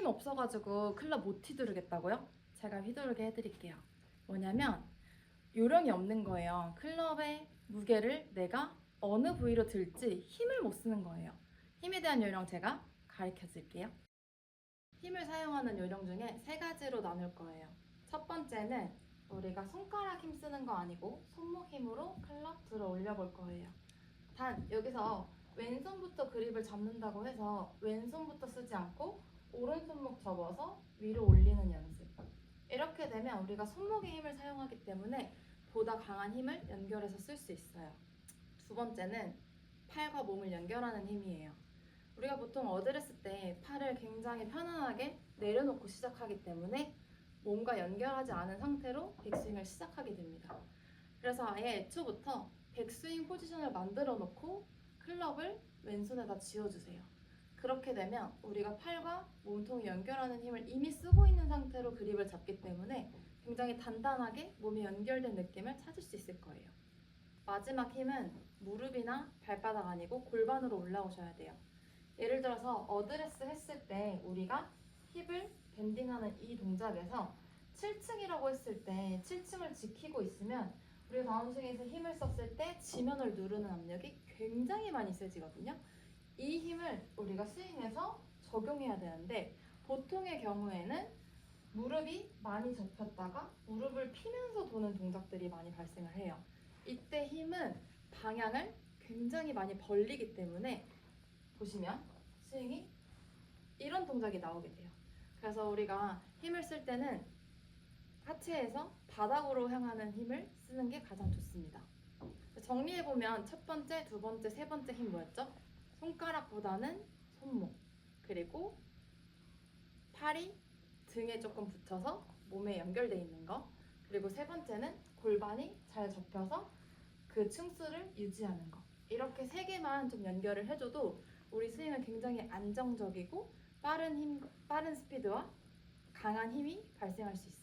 힘 없어가지고 클럽 못 휘두르겠다고요? 제가 휘두르게 해드릴게요. 뭐냐면 요령이 없는 거예요. 클럽의 무게를 내가 어느 부위로 들지 힘을 못 쓰는 거예요. 힘에 대한 요령 제가 가르쳐 드릴게요. 힘을 사용하는 요령 중에 세 가지로 나눌 거예요. 첫 번째는 우리가 손가락 힘 쓰는 거 아니고 손목 힘으로 클럽 들어 올려 볼 거예요. 단 여기서 왼손부터 그립을 잡는다고 해서 왼손부터 쓰지 않고 오른 손목 접어서 위로 올리는 연습. 이렇게 되면 우리가 손목의 힘을 사용하기 때문에 보다 강한 힘을 연결해서 쓸 수 있어요. 두 번째는 팔과 몸을 연결하는 힘이에요. 우리가 보통 어드레스 때 팔을 굉장히 편안하게 내려놓고 시작하기 때문에 몸과 연결하지 않은 상태로 백스윙을 시작하게 됩니다. 그래서 아예 애초부터 백스윙 포지션을 만들어 놓고 클럽을 왼손에다 쥐어주세요. 그렇게 되면 우리가 팔과 몸통을 연결하는 힘을 이미 쓰고 있는 상태로 그립을 잡기 때문에 굉장히 단단하게 몸이 연결된 느낌을 찾을 수 있을 거예요. 마지막 힘은 무릎이나 발바닥 아니고 골반으로 올라오셔야 돼요. 예를 들어서 어드레스 했을 때 우리가 힙을 밴딩하는 이 동작에서 7층이라고 했을 때 7층을 지키고 있으면 우리가 다운스윙에서 힘을 썼을 때 지면을 누르는 압력이 굉장히 많이 세지거든요. 이 힘을 우리가 스윙에서 적용해야 되는데 보통의 경우에는 무릎이 많이 접혔다가 무릎을 피면서 도는 동작들이 많이 발생을 해요. 이때 힘은 방향을 굉장히 많이 벌리기 때문에 보시면 스윙이 이런 동작이 나오게 돼요. 그래서 우리가 힘을 쓸 때는 하체에서 바닥으로 향하는 힘을 쓰는 게 가장 좋습니다. 정리해 보면 첫 번째, 두 번째, 세 번째 힘 뭐였죠? 손가락보다는 손목 그리고 팔이 등에 조금 붙여서 몸에 연결돼 있는 거 그리고 세 번째는 골반이 잘 접혀서 그 층수를 유지하는 거 이렇게 세 개만 좀 연결을 해줘도 우리 스윙은 굉장히 안정적이고 빠른 힘, 빠른 스피드와 강한 힘이 발생할 수 있어요.